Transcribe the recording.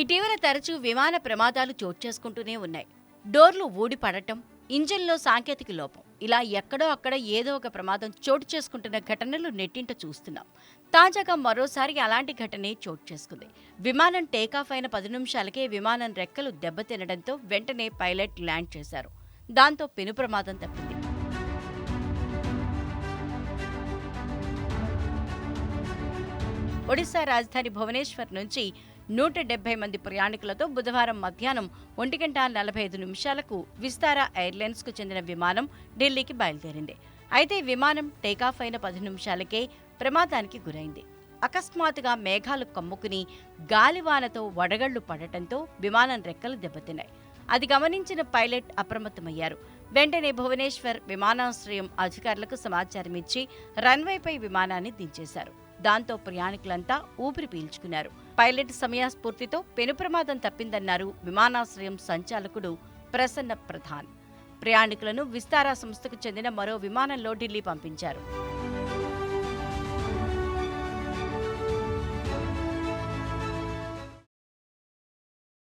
ఇటీవల తరచూ విమాన ప్రమాదాలు చోటు చేసుకుంటూనే ఉన్నాయి. డోర్లు ఊడిపడటం ఇంజన్లో ఇంజిన్లో సాంకేతిక లోపం. ఇలా ఎక్కడో అక్కడ ఏదో ఒక ప్రమాదం చోటు చేసుకుంటున్న ఘటనలు నెట్టింట చూస్తున్నాం. తాజాగా మరోసారి అలాంటి ఘటనే చోటు చేసుకుంది. విమానం టేకాఫ్ అయిన పది నిమిషాలకే విమానం రెక్కలు దెబ్బతినడంతో వెంటనే పైలట్ ల్యాండ్ చేశారు. దాంతో పెను ప్రమాదం తప్పింది. ఒడిశా రాజధాని భువనేశ్వర్ నుంచి నూట డెబ్బై మంది ప్రయాణికులతో బుధవారం మధ్యాహ్నం ఒంటి గంట నలభై ఐదు నిమిషాలకు విస్తారా ఎయిర్లైన్స్కు చెందిన విమానం ఢిల్లీకి బయలుదేరింది. అయితే విమానం టేకాఫ్ అయిన పది నిమిషాలకే ప్రమాదానికి గురైంది. అకస్మాత్తుగా మేఘాలు కమ్ముకుని గాలివానతో వడగళ్ళు పడటంతో విమానం రెక్కలు దెబ్బతిన్నాయి. అది గమనించిన పైలట్ అప్రమత్తమయ్యారు. వెంటనే భువనేశ్వర్ విమానాశ్రయం అధికారులకు సమాచారం ఇచ్చి రన్వేపై విమానాన్ని దించేశారు. దాంతో ప్రయాణికులంతా ఊపిరి పీల్చుకున్నారు. పైలట్ సమయస్ఫూర్తితో పెను ప్రమాదం తప్పిందన్నారు విమానాశ్రయం సంచాలకుడు ప్రసన్న ప్రధాన్. ప్రయాణికులను విస్తారా సంస్థకు చెందిన మరో విమానంలో ఢిల్లీ పంపించారు.